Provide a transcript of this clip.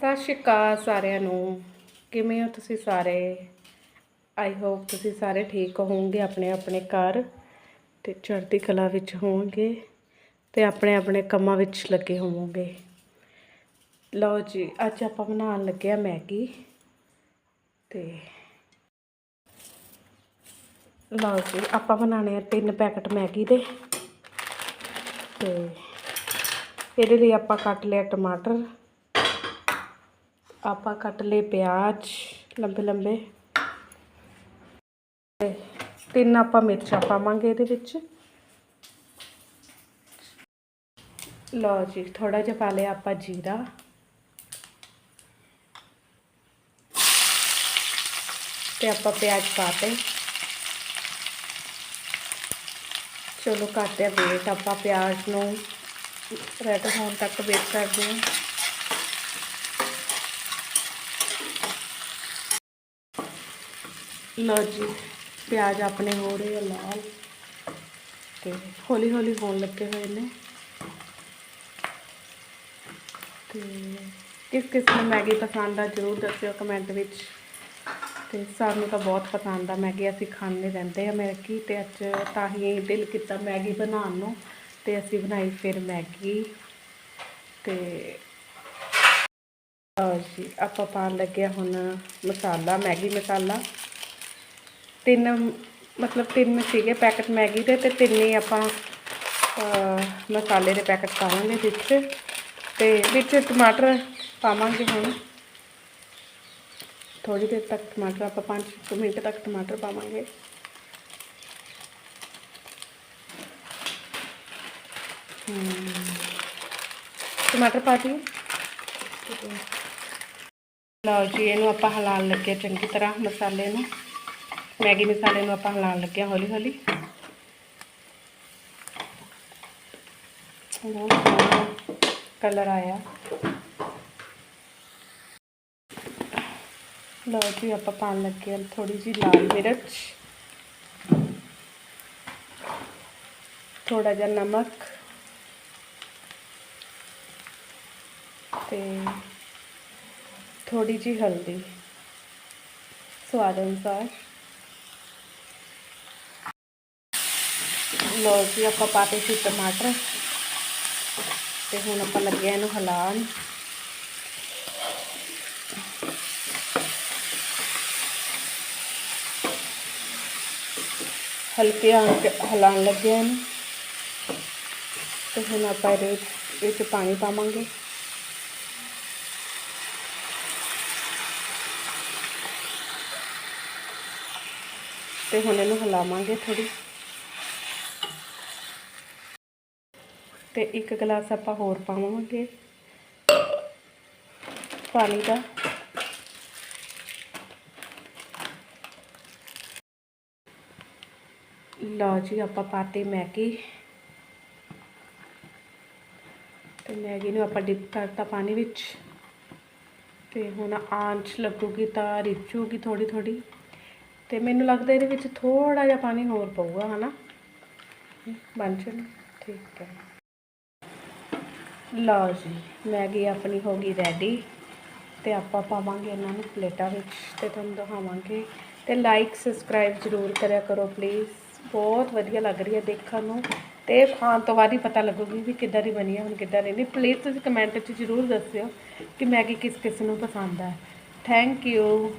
ਸਤਿ ਸ਼੍ਰੀ ਅਕਾਲ ਸਾਰਿਆਂ ਨੂੰ। ਕਿਵੇਂ ਹੋ ਤੁਸੀਂ ਸਾਰੇ? ਆਈ ਹੋਪ ਤੁਸੀਂ ਸਾਰੇ ਠੀਕ ਹੋਵੋਗੇ, ਆਪਣੇ ਆਪਣੇ ਘਰ ਤੇ ਚੜ੍ਹਦੀ ਕਲਾ ਵਿੱਚ ਹੋਵੋਗੇ ਤੇ ਆਪਣੇ ਆਪਣੇ ਕੰਮਾਂ ਵਿੱਚ ਲੱਗੇ ਹੋਵੋਗੇ। ਲਓ ਜੀ, ਅੱਜ ਆਪਾਂ ਬਣਾਉਣ ਲੱਗੇ ਆ ਮੈਗੀ ਤੇ ਲਓ ਜੀ, ਆਪਾਂ ਬਣਾਉਣੇ ਆ ਤਿੰਨ ਪੈਕਟ ਮੈਗੀ ਦੇ ਤੇ ਇਹਦੇ ਲਈ ਆਪਾਂ ਕੱਟ ਲਿਆ ਟਮਾਟਰ ਆਪਾਂ ਕੱਟ ਲਏ ਪਿਆਜ਼ ਲੰਬੇ ਲੰਬੇ। ਤੇ ਤਿੰਨ ਆਪਾਂ ਮਿਰਚਾਂ ਪਾਵਾਂਗੇ ਇਹਦੇ ਵਿੱਚ। ਲਓ ਜੀ ਥੋੜਾ ਜਿਹਾ ਪਾ ਲਿਆ ਆਪਾਂ ਜੀਰਾ। ਤੇ ਆਪਾਂ ਪਿਆਜ਼ ਪਾਤੇ ਚਲੋ ਕਰਦੇ ਆ ਵੇਟ ਆਪਾਂ ਪਿਆਜ਼ ਨੂੰ ਰੈਡ ਹੋਣ ਤੱਕ ਵੇਟ ਕਰਦੇ ਹਾਂ। ਲਓ ਜੀ, ਪਿਆਜ਼ ਆਪਣੇ ਹੋ ਰਹੇ ਆ ਲਾਲ ਤੇ ਹੌਲੀ ਹੌਲੀ ਹੋਣ ਲੱਗੇ ਹੋਏ ਨੇ। ਤੇ ਕਿਸ ਕਿਸ ਨੂੰ ਮੈਗੀ ਪਸੰਦ ਆ ਜ਼ਰੂਰ ਦੱਸਿਓ ਕਮੈਂਟ ਵਿੱਚ। ਤੇ ਸਾਨੂੰ ਤਾਂ ਬਹੁਤ ਪਸੰਦ ਆ, ਮੈਗੀ ਅਸੀਂ ਖਾਂਦੇ ਰਹਿੰਦੇ ਆ ਮੈਗੀ ਤੇ ਅੱਜ ਤਾਂ ਹੀ ਦਿਲ ਕੀਤਾ ਮੈਗੀ ਬਣਾਉਣ ਨੂੰ ਤੇ ਅਸੀਂ ਬਣਾਈ ਫਿਰ ਮੈਗੀ। ਤੇ ਲਓ ਜੀ, ਆਪਾਂ ਪਾਉਣ ਲੱਗੇ ਹਾਂ ਹੁਣ ਮਸਾਲਾ, ਮੈਗੀ ਮਸਾਲਾ। ਤਿੰਨ, ਮਤਲਬ ਤਿੰਨ ਸੀਗੇ ਪੈਕਟ ਮੈਗੀ ਦੇ ਤੇ ਤਿੰਨ ਹੀ ਆਪਾਂ ਮਸਾਲੇ ਦੇ ਪੈਕਟ ਪਾਵਾਂਗੇ ਵਿੱਚ। ਤੇ ਵਿੱਚ ਟਮਾਟਰ ਪਾਵਾਂਗੇ ਹੁਣ। ਥੋੜੀ ਦੇਰ ਤੱਕ ਟਮਾਟਰ ਆਪਾਂ 5 ਮਿੰਟ ਤੱਕ ਟਮਾਟਰ ਪਾਵਾਂਗੇ। ਟਮਾਟਰ ਪਾ ਦਿਓ। ਲਓ ਜੀ, ਇਹਨੂੰ ਆਪਾਂ ਹਿਲਾਉਣ ਲੱਗੇ ਚੰਗੀ ਤਰ੍ਹਾਂ ਮਸਾਲੇ ਨੂੰ। ਮੈਗੀ ਮਸਾਲੇ ਨੂੰ ਆਪਾਂ ਹਿਲਾਉਣ ਲੱਗੇ ਹਾਂ ਹੌਲੀ ਹੌਲੀ। ਬਹੁਤ ਸੋਹਣਾ ਕਲਰ ਆਇਆ। ਲਓ ਜੀ, ਆਪਾਂ ਪਾਉਣ ਲੱਗੇ ਹਾਂ ਥੋੜੀ ਜਿਹੀ ਲਾਲ ਮਿਰਚ। ਥੋੜਾ ਜਿਹਾ ਨਮਕ। ਤੇ ਥੋੜੀ ਜਿਹੀ ਹਲਦੀ। ਸਵਾਦ ਅਨੁਸਾਰ। ਲਓ ਜੀ, ਆਪਾਂ ਪਾਤੇ ਸੀ ਟਮਾਟਰ। ਤੇ ਹੁਣ ਆਪਾਂ ਲੱਗਿਆ ਇਹਨੂੰ ਹਲਾਉਣ। ਹਲਕੇ ਆਂਚ ਹਿਲਾਉਣ ਲੱਗੇ ਹਾਂ ਇਹਨੂੰ। ਤੇ ਹੁਣ ਆਪਾਂ ਇਹਦੇ ਵਿੱਚ ਪਾਣੀ ਪਾਵਾਂਗੇ। ਤੇ ਹੁਣ ਇਹਨੂੰ ਹਿਲਾਵਾਂਗੇ ਥੋੜੀ ਤੇ ਇੱਕ ਗਲਾਸ ਆਪਾਂ ਹੋਰ ਪਾਵਾਂਗੇ। ਪਾਣੀ ਦਾ। ਲਓ ਜੀ, ਆਪਾਂ ਪਾਤੀ ਮੈਗੀ। ਤੇ ਮੈਗੀ ਨੂੰ ਆਪਾਂ ਡਿਪ ਕਰਤਾ ਪਾਣੀ ਵਿੱਚ। ਤੇ ਹੁਣ ਆਂਚ ਲੱਗੂਗੀ ਤਾਂ ਰਿੱਝੂਗੀ ਥੋੜੀ ਥੋੜੀ ਤੇ ਮੈਨੂੰ ਲੱਗਦਾ ਇਹਦੇ ਵਿੱਚ ਥੋੜਾ ਜਿਹਾ ਪਾਣੀ ਹੋਰ ਪਊਗਾ, ਹਨਾ? ਬਣ ਚਣ ਠੀਕ ਹੈ। ਲਓ ਜੀ, ਮੈਗੀ ਆਪਣੀ ਹੋ ਗਈ ਰੈਡੀ ਤੇ ਆਪਾਂ ਪਾਵਾਂਗੇ ਇਹਨਾਂ ਨੂੰ ਪਲੇਟਾਂ ਵਿੱਚ ਤੇ ਤੁਹਾਨੂੰ ਦਿਖਾਵਾਂਗੇ। ਤੇ ਲਾਈਕ ਸਬਸਕ੍ਰਾਈਬ ਜ਼ਰੂਰ ਕਰਿਆ ਕਰੋ ਪਲੀਜ਼ ਬਹੁਤ ਵਧੀਆ ਲੱਗ ਰਹੀ ਹੈ ਦੇਖਣ ਨੂੰ ਤੇ ਖਾਣ ਤੋਂ ਬਾਅਦ ਹੀ ਪਤਾ ਲੱਗੂਗੀ ਵੀ ਕਿੱਦਾਂ ਦੀ ਬਣੀ ਹੈ, ਹੁਣ ਕਿੱਦਾਂ ਦੀ ਨਹੀਂ। ਪਲੀਜ਼ ਤੁਸੀਂ ਕਮੈਂਟ 'ਚ ਜ਼ਰੂਰ ਦੱਸਿਓ ਕਿ ਮੈਗੀ ਕਿਸ ਕਿਸ ਨੂੰ ਪਸੰਦ ਹੈ। Thank you